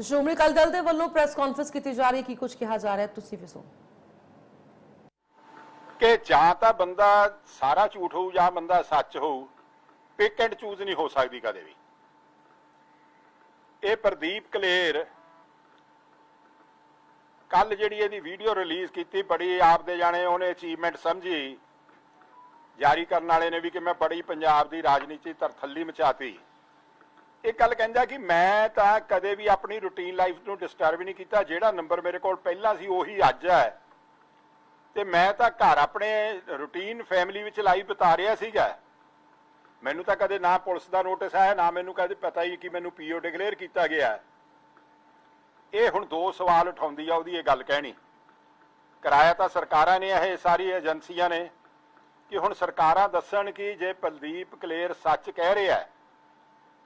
ਸ਼੍ਰੋਮਣੀ ਅਕਾਲੀ ਦਲ ਦੇ ਵੱਲੋਂ press conference ਕੀਤੀ ਜਾ ਰਹੀ ਹੈ। ਕੀ ਕੁਝ ਕਿਹਾ ਜਾ ਰਿਹਾ ਤੁਸੀਂ ਵੀ ਸੁਣੋ। ਕਿ ਜਾਂ ਤਾਂ ਬੰਦਾ ਸਾਰਾ ਝੂਠ ਹੋਊ ਜਾਂ ਬੰਦਾ ਸੱਚ ਹੋਊ ਪਿਕ ਐਂਡ ਚੂਜ਼ ਨਹੀਂ ਹੋ ਸਕਦੀ ਕਦੇ ਵੀ। ਇਹ ਪ੍ਰਦੀਪ ਕਲੇਰ ਕੱਲ ਜਿਹੜੀ ਇਹਦੀ ਵੀਡੀਓ ਰਿਲੀਜ਼ ਕੀਤੀ, ਬੜੀ ਆਪਦੇ ਜਾਣੇ ਉਹਨੇ ਅਚੀਵਮੈਂਟ ਸਮਝੀ। ਜਾਰੀ ਕਰਨ ਵਾਲੇ ਨੇ ਵੀ ਕਿ ਮੈਂ ਬੜੀ ਪੰਜਾਬ ਦੀ ਰਾਜਨੀਤੀ ਤਰਥੱਲੀ ਮਚਾਤੀ। ਇਹ ਗੱਲ ਕਹਿੰਦਾ ਕਿ ਮੈਂ ਤਾਂ ਕਦੇ ਵੀ ਆਪਣੀ ਰੂਟੀਨ ਲਾਈਫ ਨੂੰ ਡਿਸਟਰਬ ਨਹੀਂ ਕੀਤਾ। ਜਿਹੜਾ ਨੰਬਰ ਮੇਰੇ ਕੋਲ ਪਹਿਲਾਂ ਸੀ ਉਹੀ ਅੱਜ ਹੈ। ਤੇ ਮੈਂ ਤਾਂ ਘਰ ਆਪਣੇ ਰੂਟੀਨ ਫੈਮਿਲੀ ਵਿੱਚ ਲਾਈਫ ਬਿਤਾ ਰਿਹਾ ਸੀਗਾ। ਮੈਨੂੰ ਤਾਂ ਕਦੇ ਨਾ ਪੁਲਿਸ ਦਾ ਨੋਟਿਸ ਆਇਆ ਨਾ ਮੈਨੂੰ ਕਦੇ ਪਤਾ ਹੀ ਕਿ ਮੈਨੂੰ ਪੀਓ ਡਿਕਲੇਅਰ ਕੀਤਾ ਗਿਆ। ਇਹ ਹੁਣ ਦੋ ਸਵਾਲ ਉਠਾਉਂਦੀ ਆ ਉਹਦੀ ਇਹ ਗੱਲ ਕਹਿਣੀ। ਕਰਾਇਆ ਤਾਂ ਸਰਕਾਰਾਂ ਨੇ ਇਹ ਸਾਰੀ ਏਜੰਸੀਆਂ ਨੇ ਕਿ ਹੁਣ ਸਰਕਾਰਾਂ ਦੱਸਣ ਕਿ ਜੇ ਕੁਲਦੀਪ ਕਲੇਰ ਸੱਚ ਕਹਿ ਰਿਹਾ ਹੈ,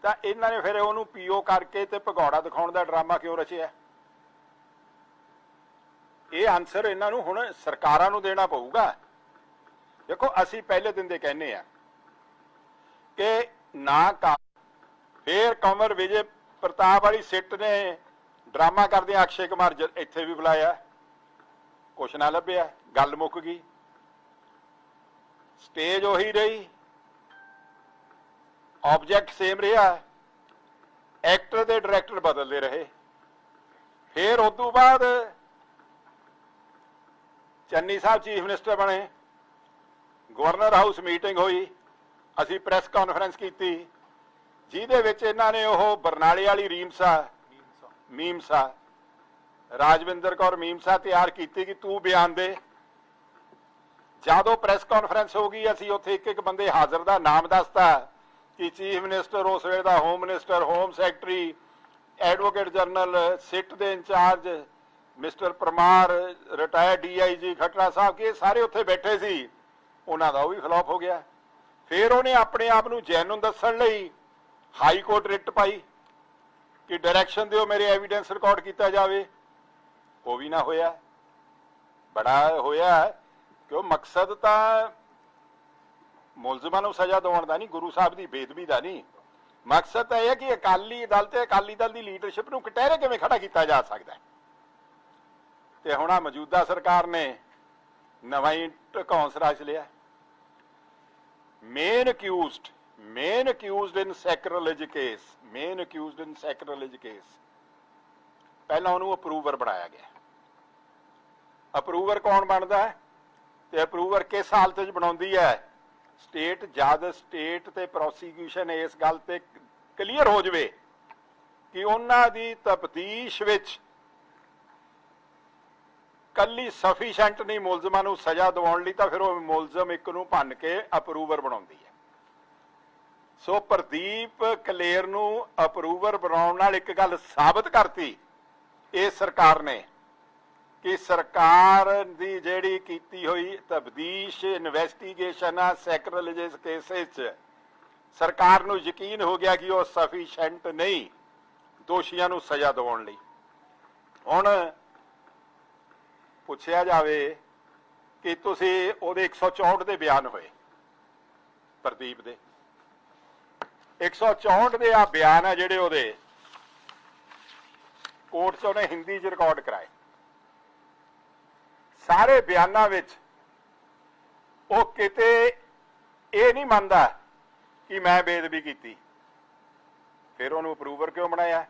ਤਾਂ ਇਹਨਾਂ ਨੇ ਫਿਰ ਉਹਨੂੰ ਪੀਓ ਕਰਕੇ ਤੇ ਭਗੌੜਾ ਦਿਖਾਉਣ ਦਾ ਡਰਾਮਾ ਕਿਉਂ ਰਚਿਆ? ਇਹ ਆਨਸਰ ਇਹਨਾਂ ਨੂੰ ਹੁਣ ਸਰਕਾਰਾਂ ਨੂੰ ਦੇਣਾ ਪਊਗਾ। ਦੇਖੋ, ਅਸੀਂ ਪਹਿਲੇ ਦਿਨ ਦੇ ਕਹਿੰਨੇ ਆ ਕਿ ਨਾ ਕਾ ਫੇਰ ਕਮਰ ਵਿਜੇ ਪ੍ਰਤਾਪ ਵਾਲੀ ਸਿੱਟ ਨੇ ਡਰਾਮਾ ਕਰਦੇ ਅਕਸ਼ੇ ਕੁਮਾਰ ਜ- ਇੱਥੇ ਵੀ ਬੁਲਾਇਆ। ਕੁਛ ਨਾ ਲੱਭਿਆ, ਗੱਲ ਮੁੱਕ ਗਈ। ਸਟੇਜ ਉਹੀ ਰਹੀ। ਆਬਜੈਕਟ ਸੇਮ ਰਿਹਾ ਐਕਟਰ ਦੇ ਡਾਇਰੈਕਟਰ ਬਦਲਦੇ ਰਹੇ। ਫਿਰ ਉਸ ਤੋਂ ਬਾਅਦ ਚੰਨੀ ਸਾਹਿਬ ਚੀਫ ਮਿਨਿਸਟਰ ਬਣੇ। ਗਵਰਨਰ ਹਾਊਸ ਮੀਟਿੰਗ ਹੋਈ। ਅਸੀਂ ਪ੍ਰੈਸ ਕਾਨਫਰੰਸ ਕੀਤੀ। ਜਿਹਦੇ ਵਿੱਚ ਇਹਨਾਂ ਨੇ ਉਹ ਬਰਨਾਲੇ ਵਾਲੀ ਰੀਮਸਾ, ਮੀਮਸਾ, ਰਾਜਵਿੰਦਰ ਕੌਰ ਮੀਮਸਾ ਤਿਆਰ ਕੀਤੀ ਕਿ ਤੂੰ ਬਿਆਨ ਦੇ। ਜਦੋਂ ਪ੍ਰੈਸ ਕਾਨਫਰੰਸ ਹੋ ਗਈ, ਅਸੀਂ ਉੱਥੇ ਇੱਕ ਇੱਕ ਬੰਦੇ ਹਾਜ਼ਰ ਦਾ ਨਾਮ ਦੱਸਤਾ। ਕਿ ਚੀਫ ਮਿਨਿਸਟਰ ਉਸ ਵੇਲੇ ਦਾ home minister, home secretary, advocate general SIT ਦੇ incharge, mister Parmar, retired DIG Khatra sahib, ਕਿ ਸਾਰੇ ਉੱਥੇ ਬੈਠੇ ਸੀ, ਉਹਨਾਂ ਦਾ ਉਹ ਵੀ ਫਲॉप ਹੋ ਗਿਆ। ਫਿਰ ਉਹਨੇ ਆਪਣੇ ਆਪ ਨੂੰ ਜੈਨੂਨ ਦੱਸਣ ਲਈ ਹਾਈ ਕੋਰਟ ਰਿਟ ਪਾਈ ਕਿ ਡਾਇਰੈਕਸ਼ਨ ਦਿਓ ਮੇਰੇ ਐਵੀਡੈਂਸ ਰਿਕਾਰਡ ਕੀਤਾ ਜਾਵੇ। ਉਹ ਵੀ ਨਾ ਹੋਇਆ। ਬੜਾ ਹੋਇਆ ਕਿ ਉਹ ਮਕਸਦ ਤਾਂ ਮੁਲਜ਼ਮਾਂ ਨੂੰ ਸਜ਼ਾ ਦਿਵਾਉਣ ਦਾ ਨਹੀਂ, ਗੁਰੂ ਸਾਹਿਬ ਦੀ ਬੇਦਬੀ ਦਾ ਨਹੀਂ। ਮਕਸਦ ਤਾਂ ਇਹ ਹੈ ਕਿ ਅਕਾਲੀ ਦਲ ਤੇ ਅਕਾਲੀ ਦਲ ਦੀ ਲੀਡਰਸ਼ਿਪ ਨੂੰ ਕਟਹਿਰੇ ਕਿਵੇਂ ਖੜਾ ਕੀਤਾ ਜਾ ਸਕਦਾ ਹੈ। ਤੇ ਹੁਣ ਆ ਮੌਜੂਦਾ ਸਰਕਾਰ ਨੇ ਨਵਾਂ ਹੀ ਢਕੌਂਸ ਰਚ ਲਿਆ। Main accused main accused in sacrilege case main accused in sacrilege case ਪਹਿਲਾਂ ਉਹਨੂੰ ਅਪਰੂਵਰ ਬਣਾਇਆ ਗਿਆ। ਅਪਰੂਵਰ ਕੌਣ ਬਣਦਾ ਹੈ? ਤੇ ਅਪਰੂਵਰ ਕਿਸ ਹਾਲਤ 'ਚ ਬਣਾਉਂਦੀ ਹੈ? ਸਟੇਟ, ਜਦ ਸਟੇਟ ਤੇ ਪ੍ਰੋਸੀਕਿਊਸ਼ਨ ਇਸ ਗੱਲ ਤੇ ਕਲੀਅਰ ਹੋ ਜਵੇ ਕਿ ਉਹਨਾਂ ਦੀ ਤਫਤੀਸ਼ ਵਿੱਚ ਕੱਲੀ ਸਫੀਸ਼ੀਐਂਟ ਨਹੀਂ, ਮੁਲਜ਼ਮਾਂ ਨੂੰ ਸਜ਼ਾ ਦਿਵਾਉਣ ਲਈ ਤਾਂ ਫਿਰ ਉਹ ਮੁਲਜ਼ਮ ਇੱਕ ਨੂੰ ਭੰਨ ਕੇ ਅਪਰੂਵਰ ਬਣਾਉਂਦੀ ਹੈ। ਸੋ ਪ੍ਰਦੀਪ ਕਲੇਰ ਨੂੰ ਅਪਰੂਵਰ ਬਣਾਉਣ ਨਾਲ ਇੱਕ ਗੱਲ ਸਾਬਤ ਕਰਤੀ, ਇਹ ਸਰਕਾਰ ਨੇ। ਕਿ ਸਰਕਾਰ ਦੀ ਜਿਹੜੀ ਕੀਤੀ ਹੋਈ ਤਬਦੀਸ਼ ਇਨਵੈਸਟੀਗੇਸ਼ਨ ਆ ਸੈਕਰੇਲੇਜਸ ਕੇਸਿਸ ਚ, ਸਰਕਾਰ ਨੂੰ ਯਕੀਨ ਹੋ ਗਿਆ ਕਿ ਉਹ ਸਫੀਸ਼ੀਐਂਟ ਨਹੀਂ, ਦੋਸ਼ੀਆਂ ਨੂੰ ਸਜ਼ਾ ਦਿਵਾਉਣ ਲਈ। ਹੁਣ ਪੁੱਛਿਆ ਜਾਵੇ ਕਿ ਤੁਸੀਂ ਉਹਦੇ 164 ਦੇ ਬਿਆਨ ਹੋਏ, ਪ੍ਰਦੀਪ ਦੇ। 164 ਦੇ ਆ ਬਿਆਨ ਆ ਜਿਹੜੇ ਉਹਦੇ। ਕੋਰਟ 'ਚ ਉਹਨੇ ਹਿੰਦੀ 'ਚ ਰਿਕਾਰਡ ਕਰਾਏ। ਸਾਰੇ ਬਿਆਨਾਂ ਵਿੱਚ ਉਹ ਕਿਤੇ ਇਹ ਨਹੀਂ ਮੰਨਦਾ ਕਿ ਮੈਂ ਬੇਦਬੀ ਕੀਤੀ। ਫਿਰ ਉਹਨੂੰ ਅਪਰੂਵਰ ਕਿਉਂ ਬਣਾਇਆ?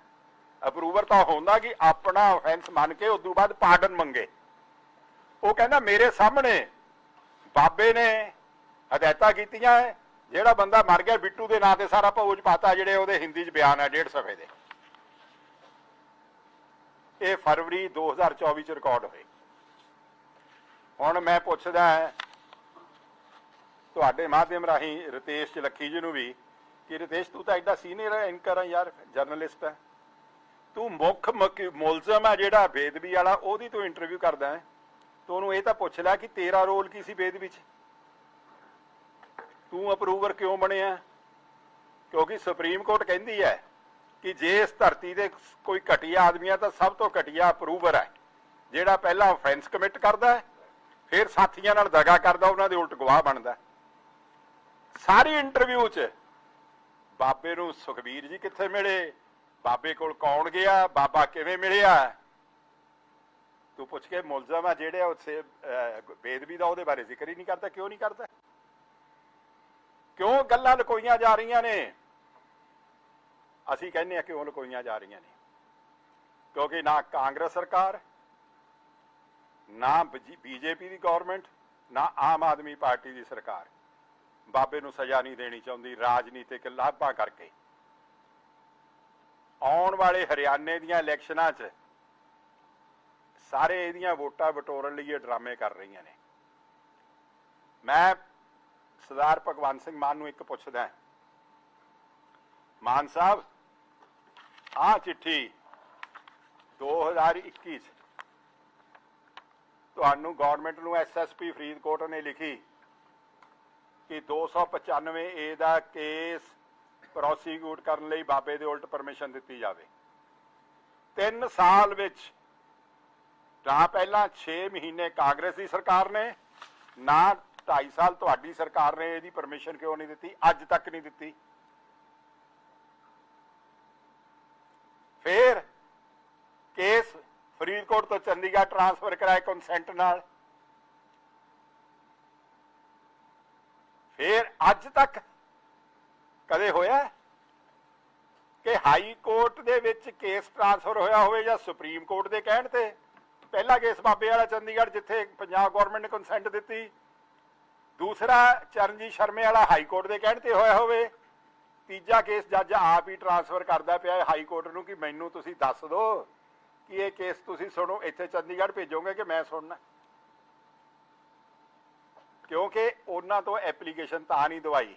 ਅਪਰੂਵਰ ਤਾਂ ਹੁੰਦਾ ਕਿ ਆਪਣਾ ਆਫੈਂਸ ਮੰਨ ਕੇ ਉਸ ਤੋਂ ਬਾਅਦ ਪਾਰਡਨ ਮੰਗੇ। ਉਹ ਕਹਿੰਦਾ, ਮੇਰੇ ਸਾਹਮਣੇ ਬਾਬੇ ਨੇ ਹਦਾਇਤਾਂ ਕੀਤੀਆਂ ਜਿਹੜਾ ਬੰਦਾ ਮਰ ਗਿਆ, ਬਿੱਟੂ ਦੇ ਨਾਂ ਤੇ ਸਾਰਾ ਭੋਜ ਪਾਤਾ, ਜਿਹੜੇ ਉਹਦੇ ਹਿੰਦੀ 'ਚ ਬਿਆਨ ਹੈ ਡੇਢ ਸਫੇ ਦੇ। ਇਹ ਫਰਵਰੀ 2024 ਚ ਰਿਕਾਰਡ ਹੋਏ। ਹੁਣ ਮੈਂ ਪੁੱਛਦਾ ਤੁਹਾਡੇ ਮਾਧਿਅਮ ਰਾਹੀਂ ਰਤੇਸ਼ ਲੱਖੀ ਜੀ ਨੂੰ ਵੀ ਕਿ ਰਿਤੇਸ਼ ਤੂੰ ਤਾਂ ਐਡਾ ਸੀਨੀਅਰ ਐਂਕਰ ਆ ਯਾਰ ਜਰਨਲਿਸਟ ਹੈ। ਤੂੰ ਮੁੱਖ ਮੁਲਜ਼ਮ ਆ ਜਿਹੜਾ ਬੇਦਬੀ ਵਾਲਾ ਉਹਦੀ ਤੂੰ ਇੰਟਰਵਿਊ ਕਰਦਾ ਹੈ। ਤੂੰ ਉਹਨੂੰ ਇਹ ਤਾਂ ਪੁੱਛ ਲੈ ਕਿ ਤੇਰਾ ਰੋਲ ਕੀ ਸੀ ਬੇਦਬੀ 'ਚ ਤੂੰ ਅਪਰੂਵਰ ਕਿਉਂ ਬਣਿਆ? ਕਿਉਂਕਿ ਸੁਪਰੀਮ ਕੋਰਟ ਕਹਿੰਦੀ ਹੈ ਕਿ ਜੇ ਇਸ ਧਰਤੀ ਦੇ ਕੋਈ ਘਟੀਆ ਆਦਮੀ ਆ ਤਾਂ ਸਭ ਤੋਂ ਘਟੀਆ ਅਪਰੂਵਰ ਹੈ। ਜਿਹੜਾ ਪਹਿਲਾਂ ਆਫੈਂਸ ਕਮਿਟ ਕਰਦਾ ਹੈ, ਫਿਰ ਸਾਥੀਆਂ ਨਾਲ ਦਗਾ ਕਰਦਾ, ਉਹਨਾਂ ਦੇ ਉਲਟ ਗਵਾਹ ਬਣਦਾ। ਸਾਰੀ ਇੰਟਰਵਿਊ 'ਚ ਬਾਬੇ ਨੂੰ ਸੁਖਬੀਰ ਜੀ ਕਿੱਥੇ ਮਿਲੇ? ਬਾਬੇ ਕੋਲ ਕੌਣ ਗਿਆ? ਬਾਬਾ ਕਿਵੇਂ ਮਿਲਿਆ? ਤੂੰ ਪੁੱਛ ਕੇ ਮੁਲਜ਼ਮ ਆ ਜਿਹੜੇ ਉੱਥੇ ਬੇਦਬੀ ਦਾ ਉਹਦੇ ਬਾਰੇ ਜ਼ਿਕਰ ਹੀ ਨਹੀਂ ਕਰਦਾ, ਕਿਉਂ ਨਹੀਂ ਕਰਦਾ? ਕਿਉਂ ਗੱਲਾਂ ਲਕੋਈਆਂ ਜਾ ਰਹੀਆਂ ਨੇ? ਅਸੀਂ ਕਹਿੰਦੇ ਆ ਕਿਉਂ ਲਕੋਈਆਂ ਜਾ ਰਹੀਆਂ ਨੇ? ਕਿਉਂਕਿ ਨਾ ਕਾਂਗਰਸ ਸਰਕਾਰ ਨਾ ਬੀਜੇਪੀ ਦੀ ਗਵਰਨਮੈਂਟ ਨਾ ਆਮ ਆਦਮੀ ਪਾਰਟੀ ਦੀ ਸਰਕਾਰ। ਬਾਬੇ ਨੂੰ ਸਜ਼ਾ ਨਹੀਂ ਦੇਣੀ ਚਾਹੁੰਦੀ, ਰਾਜਨੀਤਿਕ ਲਾਭਾਂ ਕਰਕੇ। ਆਉਣ ਵਾਲੇ ਹਰਿਆਣੇ ਦੀਆਂ ਇਲੈਕਸ਼ਨਾਂ 'ਚ ਸਾਰੇ ਇਹਦੀਆਂ ਵੋਟਾਂ ਬਟੋਰਨ ਲਈ ਇਹ ਡਰਾਮੇ ਕਰ ਰਹੀਆਂ ਨੇ। ਮੈਂ ਸਰਦਾਰ ਭਗਵੰਤ ਸਿੰਘ ਮਾਨ ਨੂੰ ਇੱਕ ਪੁੱਛਦਾ ਮਾਨ ਸਾਹਿਬ, ਆਹ ਚਿੱਠੀ 2021 ਚ ਤੁਹਾਨੂੰ ਗਵਰਨਮੈਂਟ ਨੂੰ ਐਸਐਸਪੀ ਫਰੀਦਕੋਟ ਨੇ ਲਿਖੀ ਕਿ 295 ਏ ਦਾ ਕੇਸ ਪ੍ਰੋਸੀਕਿਊਟ ਕਰਨ ਲਈ ਬਾਬੇ ਦੇ ਉਲਟ ਪਰਮਿਸ਼ਨ ਦਿੱਤੀ ਜਾਵੇ। 3 ਸਾਲ ਵਿੱਚ, ਨਾ ਪਹਿਲਾਂ 6 ਮਹੀਨੇ ਕਾਂਗਰਸ ਦੀ ਸਰਕਾਰ ਨੇ, ਨਾ 2.5 ਸਾਲ ਤੁਹਾਡੀ ਸਰਕਾਰ ਨੇ ਇਹਦੀ ਪਰਮਿਸ਼ਨ ਕਿਉਂ ਨਹੀਂ ਦਿੱਤੀ? ਅੱਜ ਤੱਕ ਨਹੀਂ ਦਿੱਤੀ। ਫੇਰ ਕੇਸ ਫਰੀਦਕੋਟ ਤੋਂ ਚੰਡੀਗੜ੍ਹ ਟ੍ਰਾਂਸਫਰ ਕਰਾਏ ਕੰਸੈਂਟ ਨਾਲ। ਫਿਰ ਅੱਜ ਤੱਕ ਕਦੇ ਹੋਇਆ ਕਿ ਹਾਈ ਕੋਰਟ ਦੇ ਵਿੱਚ ਕੇਸ ਟਰਾਂਸਫਰ ਹੋਇਆ ਹੋਵੇ ਜਾਂ ਸੁਪਰੀਮ ਕੋਰਟ ਦੇ ਕਹਿਣ ਤੇ? ਪਹਿਲਾ ਕੇਸ ਬਾਬੇ ਵਾਲਾ ਚੰਡੀਗੜ੍ਹ, ਜਿੱਥੇ ਪੰਜਾਬ ਗਵਰਨਮੈਂਟ ਨੇ ਕੰਸੈਂਟ ਦਿੱਤੀ। ਦੂਸਰਾ ਚਰਨਜੀਤ ਸ਼ਰਮੇ ਵਾਲਾ ਹਾਈ ਕੋਰਟ ਦੇ ਕਹਿਣ ਤੇ ਹੋਇਆ ਹੋਵੇ। ਤੀਜਾ ਕੇਸ ਜੱਜ ਆਪ ਹੀ ਟ੍ਰਾਂਸਫਰ ਕਰਦਾ ਪਿਆ ਹਾਈ ਕੋਰਟ ਨੂੰ ਕਿ ਮੈਨੂੰ ਤੁਸੀਂ ਦੱਸ ਦਿਓ। ਕਿ ਇਹ ਕੇਸ ਤੁਸੀਂ ਸੁਣੋ, ਇੱਥੇ ਚੰਡੀਗੜ੍ਹ ਭੇਜੋਗੇ ਕਿ ਮੈਂ ਸੁਣਨਾ? ਕਿਉਂਕਿ ਉਹਨਾਂ ਤੋਂ ਐਪਲੀਕੇਸ਼ਨ ਤਾਂ ਨਹੀਂ ਦਵਾਈ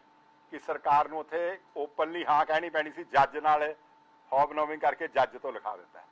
ਕਿ ਸਰਕਾਰ ਨੂੰ ਉੱਥੇ ਓਪਨਲੀ ਹਾਂ ਕਹਿਣੀ ਪੈਣੀ ਸੀ, ਜੱਜ ਨਾਲ ਹੌਬਨੋਵਿੰਗ ਕਰਕੇ ਜੱਜ ਤੋਂ ਲਿਖਾ ਦਿੱਤਾ